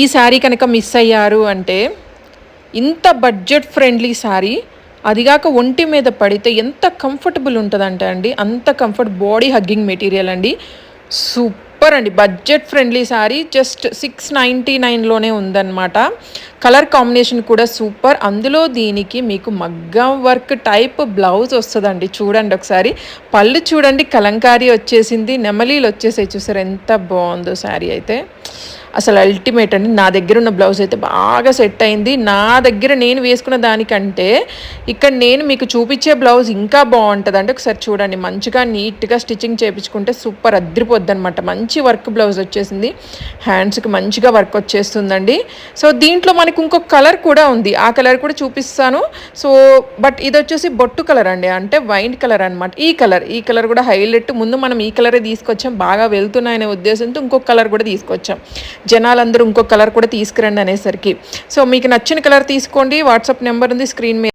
ఈ శారీ కనుక మిస్ అయ్యారు అంటే ఇంత బడ్జెట్ ఫ్రెండ్లీ శారీ అదిగాక ఒంటి మీద పడితే ఎంత కంఫర్టబుల్ ఉంటుందంటే అండి అంత కంఫర్ట్ బాడీ హగ్గింగ్ మెటీరియల్ అండి. సూపర్ అండి. Budget friendly sari just six ninety నైన్లోనే ఉందన్నమాట. కలర్ కాంబినేషన్ కూడా సూపర్ అందులో దీనికి మీకు మగ్గం వర్క్ టైప్ బ్లౌజ్ వస్తుందండి. చూడండి ఒకసారి. పళ్ళు చూడండి. కలంకారీ వచ్చేసింది. నెమలీలు వచ్చేసాయి. చూసారు ఎంత బాగుందో శారీ అయితే. అసలు అల్టిమేట్ అండి. నా దగ్గర ఉన్న బ్లౌజ్ అయితే బాగా సెట్ అయింది. నా దగ్గర నేను వేసుకున్న దానికంటే ఇక్కడ నేను మీకు చూపించే బ్లౌజ్ ఇంకా బాగుంటుంది. అంటే ఒకసారి చూడండి మంచిగా నీట్గా స్టిచ్చింగ్ చేయించుకుంటే సూపర్ అద్దరిపోద్ది అనమాట మంచి వర్క్ బ్లౌజ్ వచ్చేసింది. హ్యాండ్స్కి మంచిగా వర్క్ వచ్చేస్తుందండి. సో దీంట్లో మనకు ఇంకొక కలర్ కూడా ఉంది. ఆ కలర్ కూడా చూపిస్తాను. సో బట్ ఇది వచ్చేసి బొట్టు కలర్ అండి. అంటే వైట్ కలర్ అనమాట ఈ కలర్ ఈ కలర్ కూడా హైలైట్. ముందు మనం ఈ కలరే తీసుకొచ్చాం. బాగా వెళ్తున్నాయనే ఉద్దేశంతో ఇంకొక కలర్ కూడా తీసుకొచ్చాం. జనాలందరూ ఇంకో కలర్ కూడా తీసుకురండి అనేసరికి. సో మీకు నచ్చిన కలర్ తీసుకోండి. వాట్సాప్ నెంబర్ ఉంది. స్క్రీన్ మీద